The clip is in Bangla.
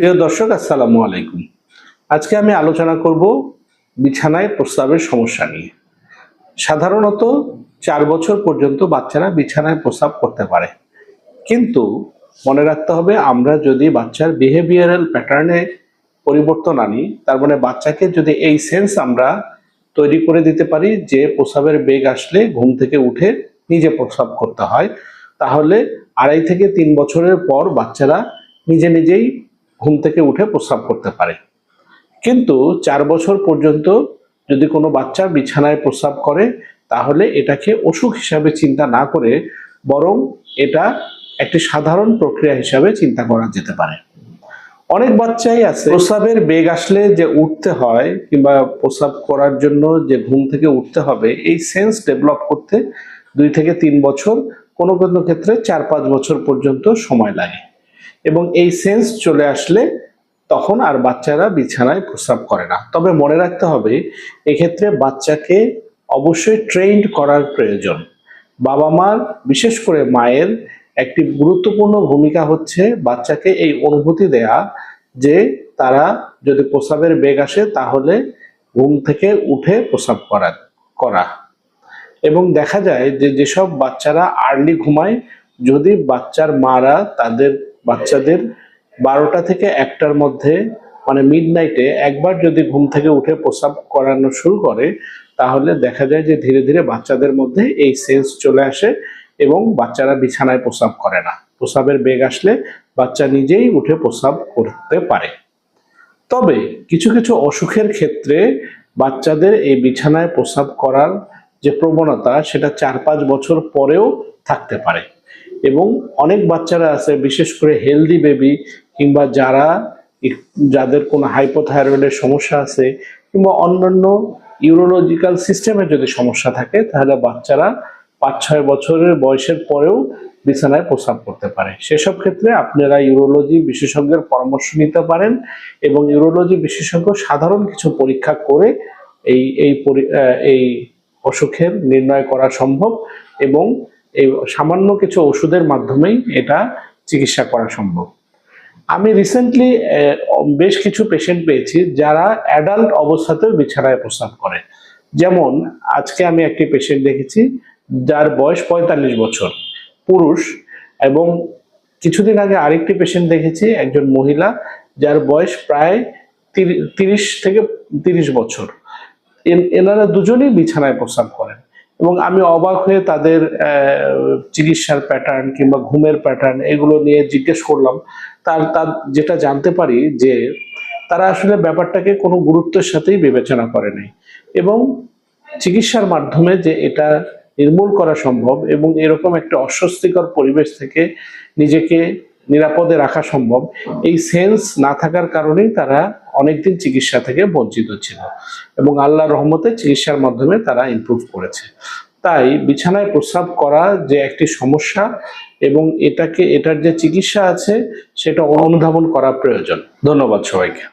প্রিয় দর্শক, আসসালামু আলাইকুম। আজকে আমি আলোচনা করব বিছানায় প্রস্রাবের সমস্যা নিয়ে। সাধারণত চার বছর পর্যন্ত বাচ্চারা বিছানায় প্রস্রাব করতে পারে। কিন্তু মনে রাখতে হবে, আমরা যদি বাচ্চার বিহেভিয়ারাল প্যাটার্নে পরিবর্তন আনি, তার মানে বাচ্চাকে যদি এই সেন্স আমরা তৈরি করে দিতে পারি যে প্রস্রাবের বেগ আসলে ঘুম থেকে উঠে নিজে প্রস্রাব করতে হয়, তাহলে আড়াই থেকে তিন বছরের পর বাচ্চারা নিজে নিজেই ঘুম থেকে উঠে প্রস্রাব করতে পারে। কিন্তু চার বছর পর্যন্ত যদি কোনো বাচ্চা বিছানায় প্রস্রাব করে, তাহলে এটাকে অসুখ হিসাবে চিন্তা না করে বরং এটা একটি সাধারণ প্রক্রিয়া হিসাবে চিন্তা করা যেতে পারে। অনেক বাচ্চাই আছে, প্রস্রাবের বেগ আসলে যে উঠতে হয় কিংবা প্রস্রাব করার জন্য যে ঘুম থেকে উঠতে হবে, এই সেন্স ডেভেলপ করতে দুই থেকে তিন বছর, কোনো কোনো ক্ষেত্রে চার পাঁচ বছর পর্যন্ত সময় লাগে। এবং এই সেন্স চলে আসলে তখন আর বাচ্চারা বিছানায় প্রস্রাব করে না। তবে মনে রাখতে হবে, এক্ষেত্রে বাচ্চাকে অবশ্যই ট্রেন্ড করার প্রয়োজন। বাবা মার বিশেষ করে মায়ের, একটি গুরুত্বপূর্ণ ভূমিকা হচ্ছে বাচ্চাকে এই অনুভূতি দেয়া যে তারা যদি প্রস্রাবের বেগ আসে তাহলে ঘুম থেকে উঠে প্রস্রাব করা করা। এবং দেখা যায় যে যেসব বাচ্চারা আর্লি ঘুমায়, যদি বাচ্চার মারা তাদের বাচ্চাদের বারোটা থেকে একটার মধ্যে মানে মিড নাইটে একবার যদি ঘুম থেকে উঠে প্রস্রাব করানো শুরু করে, তাহলে দেখা যায় যে ধীরে ধীরে বাচ্চাদের মধ্যে এই সেন্স চলে আসে এবং বাচ্চারা বিছানায় প্রস্রাব করে না। প্রস্রাবের বেগ আসলে বাচ্চা নিজেই উঠে প্রস্রাব করতে পারে। তবে কিছু কিছু অসুখের ক্ষেত্রে বাচ্চাদের এই বিছানায় প্রস্রাব করার যে প্রবণতা, সেটা চার পাঁচ বছর পরেও থাকতে পারে। এবং অনেক বাচ্চারা আছে, বিশেষ করে হেলদি বেবি কিংবা যারা যাদের কোনো হাইপোথাইরয়েডের সমস্যা আছে, কিংবা অন্যান্য ইউরোলজিক্যাল সিস্টেমে যদি সমস্যা থাকে, তাহলে বাচ্চারা পাঁচ, ছয় বছরের বয়সের পরেও বিছানায় প্রস্রাব করতে পারে। সেসব ক্ষেত্রে আপনারা ইউরোলজি বিশেষজ্ঞের পরামর্শ নিতে পারেন এবং ইউরোলজি বিশেষজ্ঞ সাধারণ কিছু পরীক্ষা করে এই এই এই অসুখের নির্ণয় করা সম্ভব এবং এই সামান্য কিছু ওষুধের মাধ্যমেই এটা চিকিৎসা করা সম্ভব। আমি রিসেন্টলি বেশ কিছু পেশেন্ট পেয়েছি যারা অ্যাডাল্ট অবস্থাতেও বিছানায় প্রস্রাব করে। যেমন, আজকে আমি একটি পেশেন্ট দেখেছি যার বয়স পঁয়তাল্লিশ বছর, পুরুষ এবং কিছুদিন আগে আরেকটি পেশেন্ট দেখেছি একজন মহিলা যার বয়স প্রায় তিরি- তিরিশ থেকে তিরিশ বছর। এন- এনারা দুজনেই বিছানায় প্রস্রাব করেন। এবং আমি অবাক হয়ে তাদের চিকিৎসার প্যাটার্ন কিংবা ঘুমের প্যাটার্ন এগুলো নিয়ে জিজ্ঞেস করলাম। তার তার যেটা জানতে পারি যে তারা আসলে ব্যাপারটাকে কোনো গুরুত্বের সাথেই বিবেচনা করে নাই এবং চিকিৎসার মাধ্যমে যে এটা নির্মূল করা সম্ভব এবং এরকম একটা অস্বস্তিকর পরিবেশ থেকে নিজেকে নিরাপদে রাখা সম্ভব। এই সেন্স না থাকার কারণেই তারা অনেকদিন চিকিৎসা থেকে বঞ্চিত ছিল এবং আল্লাহর রহমতে চিকিৎসার মাধ্যমে তারা ইম্প্রুভ করেছে। তাই বিছানায় প্রস্রাব করা যে একটি সমস্যা এবং এটাকে, এটার যে চিকিৎসা আছে, সেটা অনুধাবন করা প্রয়োজন। ধন্যবাদ সবাইকে।